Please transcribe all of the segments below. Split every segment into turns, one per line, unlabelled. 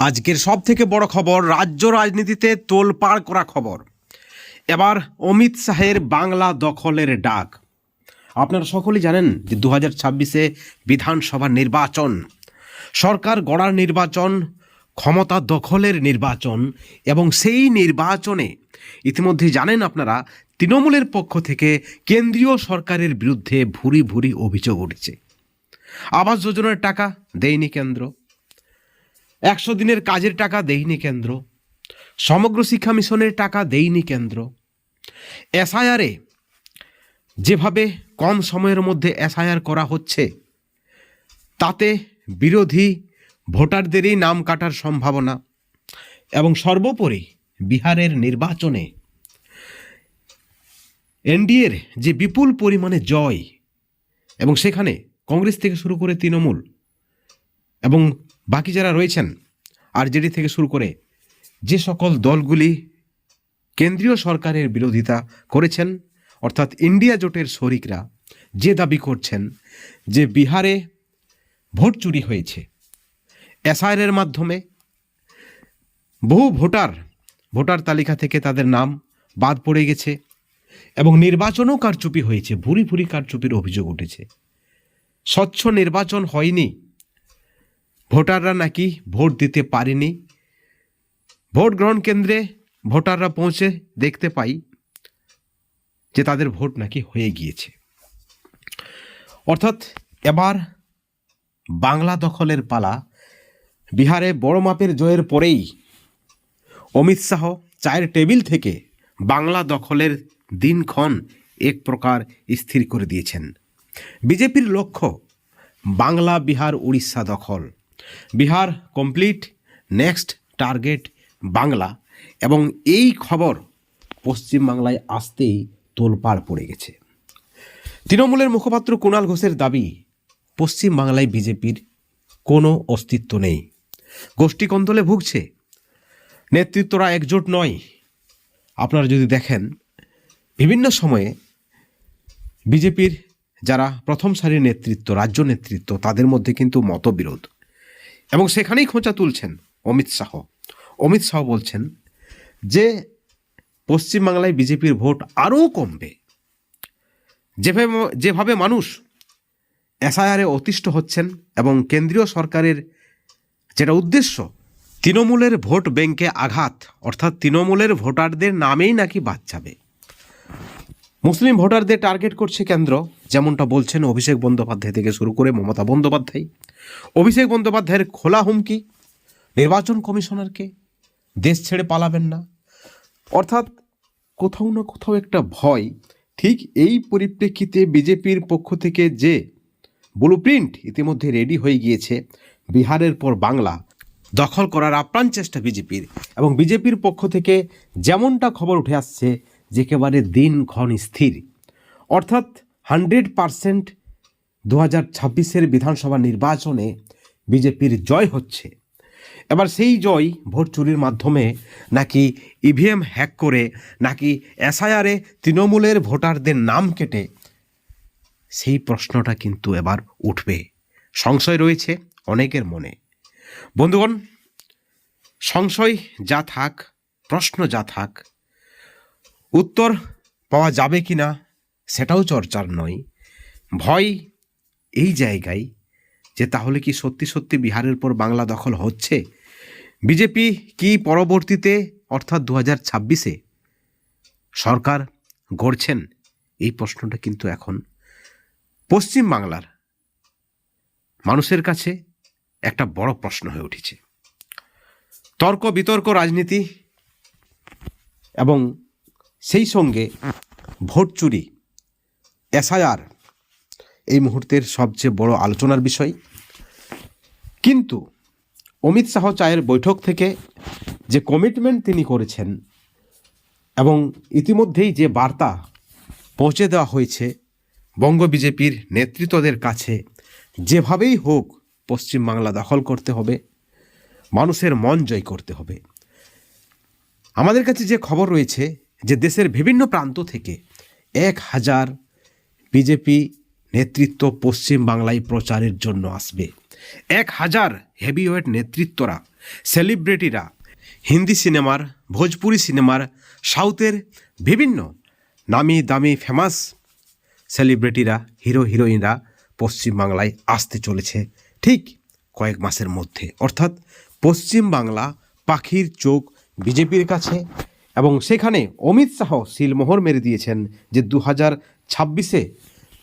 আজকের সব থেকে বড় খবর, রাজ্য রাজনীতিতে তোলপাড় করা খবর। এবার অমিত শাহের বাংলা দখলের ডাক। আপনারা সকলেই জানেন যে দু হাজার ছাব্বিশে বিধানসভা নির্বাচন, সরকার গড়ার নির্বাচন, ক্ষমতা দখলের নির্বাচন এবং সেই নির্বাচনে ইতিমধ্যে জানেন আপনারা, তৃণমূলের পক্ষ থেকে কেন্দ্রীয় সরকারের বিরুদ্ধে ভুরি ভুরি অভিযোগ উঠেছে। আবাস যোজনার টাকা দেয়নি কেন্দ্র। একশো দিনের কাজের টাকা দেয়নি কেন্দ্র। সমগ্র শিক্ষা মিশনের টাকা দেয়নি কেন্দ্র। এসআইআরে যেভাবে কম সময়ের মধ্যে এসআইআর করা হচ্ছে, তাতে বিরোধী ভোটারদেরই নাম কাটার সম্ভাবনা এবং সর্বোপরি বিহারের নির্বাচনে এনডিএর যে বিপুল পরিমাণে জয় এবং সেখানে কংগ্রেস থেকে শুরু করে তৃণমূল এবং বাকি যারা রয়েছেন আরজেডি থেকে শুরু করে যে সকল দলগুলি কেন্দ্রীয় সরকারের বিরোধিতা করেছেন, অর্থাৎ ইন্ডিয়া জোটের শরিকরা যে দাবি করছেন যে বিহারে ভোট চুরি হয়েছে। এসআইআরের মাধ্যমে বহু ভোটার ভোটার তালিকা থেকে তাদের নাম বাদ পড়ে গেছে এবং নির্বাচনও কারচুপি হয়েছে, ভুরি ভুরি কারচুপির অভিযোগ উঠেছে। স্বচ্ছ নির্বাচন হয়নি ভোটাররা নাকি ভোট দিতে পারেনি। ভোট গ্রহণ কেন্দ্রে ভোটাররা পৌঁছে দেখতে পাই যে তাদের ভোট নাকি হয়ে গিয়েছে। অর্থাৎ এবার বাংলা দখলের পালা। বিহারে বড় মাপের জয়ের পরেই অমিত শাহ চায়ের টেবিল থেকে বাংলা দখলের দিনক্ষণ এক প্রকার স্থির করে দিয়েছেন। বিজেপির লক্ষ্য বাংলা, বিহার, উড়িষ্যা দখল। Bihar complete, next target Bangla. এবং এই খবর পশ্চিমবাংলায় আসতেই তোলপাড় পড়ে গেছে। তৃণমূলের মুখপাত্র কুণাল ঘোষের দাবি, পশ্চিমবাংলায় বিজেপির কোনো অস্তিত্ব নেই। গোষ্ঠী কন্দলে ভুগছে। নেতৃত্বরা একজোট নয়। আপনারা যদি দেখেন, বিভিন্ন সময়ে বিজেপির যারা প্রথম সারির নেতৃত্ব, রাজ্য নেতৃত্ব, তাদের মধ্যে কিন্তু মতবিরোধ। এবং সেখানেই খোঁচা তুলছেন অমিত শাহ। অমিত শাহ বলছেন যে, পশ্চিমবাংলায় বিজেপির ভোট আরও কমবে। যেভাবে যেভাবে মানুষ এসআইআরে অতিষ্ঠ হচ্ছেন এবং কেন্দ্রীয় সরকারের যেটা উদ্দেশ্য, তৃণমূলের ভোট ব্যাংকে আঘাত, অর্থাৎ তৃণমূলের ভোটারদের নামেই নাকি বাদ যাবে। মুসলিম ভোটারদের টার্গেট করছে কেন্দ্র, যেমনটা বলছেন অভিষেক বন্দ্যোপাধ্যায় থেকে শুরু করে মমতা বন্দ্যোপাধ্যায়। অভিষেক বন্দ্যোপাধ্যায়ের খোলা হুমকি, নির্বাচন কমিশনারকে দেশ ছেড়ে পালাবেন না। অর্থাৎ কোথাও না কোথাও একটা ভয়, ঠিক এই পরিপ্রেক্ষিতে বিজেপির পক্ষ থেকে যে ব্লু প্রিন্ট ইতিমধ্যে রেডি হয়ে গিয়েছে বিহারের পর বাংলা, দখল করার আপ্রাণ চেষ্টা বিজেপির এবং বিজেপির পক্ষ থেকে যেমনটা খবর উঠে আসছে যে দিন দিনক্ষণ স্থির। অর্থাৎ হান্ড্রেড পারসেন্ট দু হাজার ছাব্বিশের বিধানসভা নির্বাচনে বিজেপির জয় হচ্ছে। এবার সেই জয় ভোট চুরির মাধ্যমে নাকি ইভিএম হ্যাক করে নাকি এসআইআরে তৃণমূলের ভোটারদের নাম কেটে, সেই প্রশ্নটা কিন্তু এবার উঠবে। সংশয় রয়েছে অনেকের মনে। বন্ধুগণ, সংশয় যা থাক, প্রশ্ন যা থাক উত্তর পাওয়া যাবে কি না সেটাও চর্চার নয়। ভয় এই জায়গায় যে তাহলে কি সত্যি সত্যি বিহারের পর বাংলা দখল হচ্ছে? বিজেপি কি পরবর্তীতে, অর্থাৎ দু হাজার ছাব্বিশে, সরকার গড়ছেন? এই প্রশ্নটা কিন্তু এখন পশ্চিম বাংলার মানুষের কাছে একটা বড় প্রশ্ন হয়ে উঠেছে। তর্ক বিতর্ক রাজনীতি এবং সেই সঙ্গে ভোট চুরি, এসআইআর এই মুহূর্তের সবচেয়ে বড় আলোচনার বিষয়। কিন্তু অমিত শাহ চায়ের বৈঠক থেকে যে কমিটমেন্ট তিনি করেছেন এবং ইতিমধ্যেই যে বার্তা পৌঁছে দেওয়া হয়েছে বঙ্গ বিজেপির নেতৃত্বদের কাছে, যেভাবেই হোক পশ্চিমবাংলা দখল করতে হবে, মানুষের মন জয় করতে হবে। আমাদের কাছে যে খবর রয়েছে যে দেশের বিভিন্ন প্রান্ত থেকে এক হাজার বিজেপি নেতৃত্ব পশ্চিম বাংলায় প্রচারের জন্য আসবে। এক হাজার হেভিওয়েট নেতৃত্বরা, সেলিব্রিটিরা, হিন্দি সিনেমার, ভোজপুরি সিনেমার, সাউথের বিভিন্ন নামি দামি ফেমাস সেলিব্রিটিরা, হিরো, হিরোইনরা পশ্চিমবাংলায় আসতে চলেছে ঠিক কয়েক মাসের মধ্যে। অর্থাৎ পশ্চিমবাংলা পাখির চোখ বিজেপির কাছে এবং সেখানে অমিত শাহ সিলমোহর মেরে দিয়েছেন যে দু হাজার ছাব্বিশে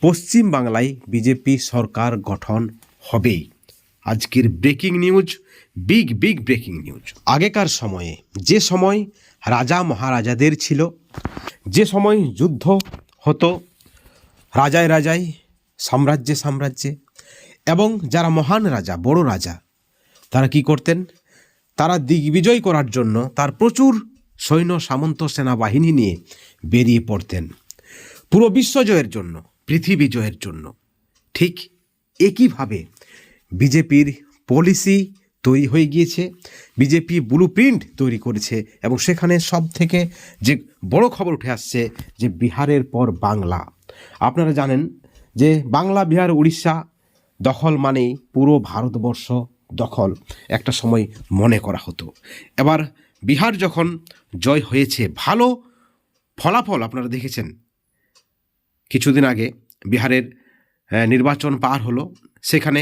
পশ্চিমবাংলায় বিজেপি সরকার গঠন হবেই। আজকের breaking news, big big breaking news. আগেকার সময়ে, যে সময় রাজা মহারাজাদের ছিল, যে সময় যুদ্ধ হতো, রাজায় রাজায়, সাম্রাজ্যে সাম্রাজ্যে, এবং যারা মহান রাজা, বড় রাজা, তারা কি করতেন? তারা দিগ্বিজয় করার জন্য তার প্রচুর সৈন্য সামন্ত সেনাবাহিনী নিয়ে বেরিয়ে পড়তেন। পুরো বিশ্ব জয়ের জন্য, পৃথিবী জয়ের জন্য। ঠিক একইভাবে বিজেপির পলিসি তৈরি হয়ে গিয়েছে, বিজেপি ব্লু প্রিন্ট তৈরি করেছে এবং সেখানে সব থেকে যে বড় খবর উঠে আসছে যে বিহারের পর বাংলা। আপনারা জানেন যে বাংলা, বিহার, উড়িষ্যা দখল মানেই পুরো ভারতবর্ষ দখল। একটা সময় মনে করা হতো। এবার বিহার যখন জয় হয়েছে, ভালো ফলাফল আপনারা দেখেছেন। কিছুদিন আগে বিহারের নির্বাচন পার হলো, সেখানে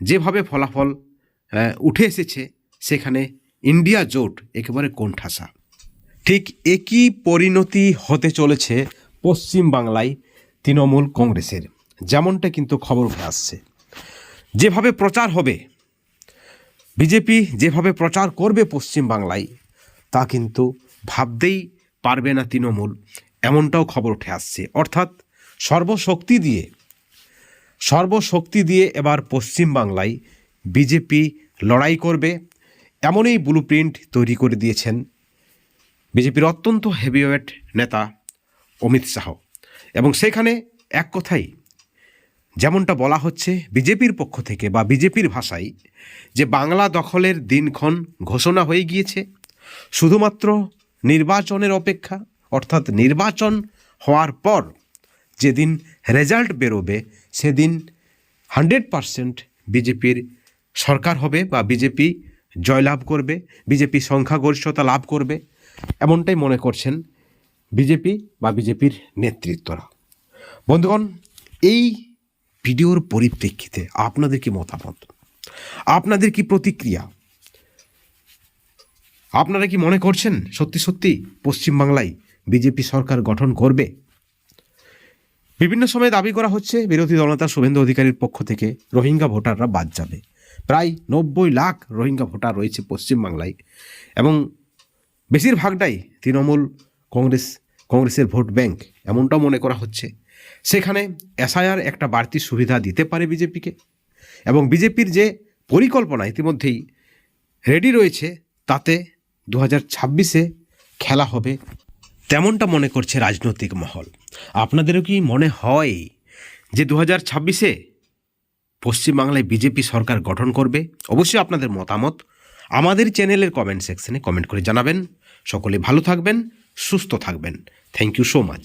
যেভাবে ফলাফল উঠে এসেছে, সেখানে ইন্ডিয়া জোট একেবারে কোণঠাসা। ঠিক একই পরিণতি হতে চলেছে পশ্চিম বাংলায় তৃণমূল কংগ্রেসের। যেমনটা কিন্তু খবর উঠে আসছে। যেভাবে প্রচার হবে, বিজেপি যেভাবে প্রচার করবে পশ্চিম বাংলায় তা কিন্তু ভাবতেই পারবে না তৃণমূল। এমনটাও খবর উঠে আসছে। অর্থাৎ সর্বশক্তি দিয়ে সর্বশক্তি দিয়ে এবার পশ্চিম বাংলায় বিজেপি লড়াই করবে। এমনই ব্লু প্রিন্ট তৈরি করে দিয়েছেন বিজেপির অত্যন্ত হেভিওয়েট নেতা অমিত শাহ। এবং সেখানে এক কথাই, যেমনটা বলা হচ্ছে বিজেপির পক্ষ থেকে বা বিজেপির ভাষায়, যে বাংলা দখলের দিনক্ষণ ঘোষণা হয়ে গিয়েছে শুধুমাত্র নির্বাচনের অপেক্ষা, অর্থাৎ নির্বাচন হওয়ার পর যেদিন রেজাল্ট বেরোবে, সেদিন হান্ড্রেড পারসেন্ট বিজেপির সরকার হবে বা বিজেপি জয়লাভ করবে, বিজেপি সংখ্যাগরিষ্ঠতা লাভ করবে। এমনটাই মনে করছেন বিজেপি বা বিজেপির নেতৃত্বরা। বন্ধুগণ, এই ভিডিওর পরিপ্রেক্ষিতে আপনাদের কি মতামত? আপনাদের কি প্রতিক্রিয়া? আপনারা কি মনে করছেন সত্যি সত্যি পশ্চিমবাংলায় বিজেপি সরকার গঠন করবে? বিভিন্ন সময় দাবি করা হচ্ছে বিরোধী দলনেতা শুভেন্দু অধিকারীর পক্ষ থেকে রোহিঙ্গা ভোটাররা বাদ যাবে। প্রায় নব্বই লাখ রোহিঙ্গা ভোটার রয়েছে পশ্চিমবাংলায় এবং বেশিরভাগটাই তৃণমূল কংগ্রেস, কংগ্রেসের ভোট ব্যাংক এমনটাও মনে করা হচ্ছে। সেখানে এসআইআর একটা বাড়তি সুবিধা দিতে পারে বিজেপিকে এবং বিজেপির যে পরিকল্পনা ইতিমধ্যেই রেডি রয়েছে, তাতে দু হাজার ছাব্বিশে খেলা হবে তেমনটা মনে করছে রাজনৈতিক মহল। আপনাদেরও কি মনে হয় যে দু হাজার ছাব্বিশে পশ্চিমবাংলায় বিজেপি সরকার গঠন করবে? অবশ্যই আপনাদের মতামত আমাদের চ্যানেলের কমেন্ট সেকশনে কমেন্ট করে জানাবেন। সকলে ভালো থাকবেন, সুস্থ থাকবেন। Thank you so much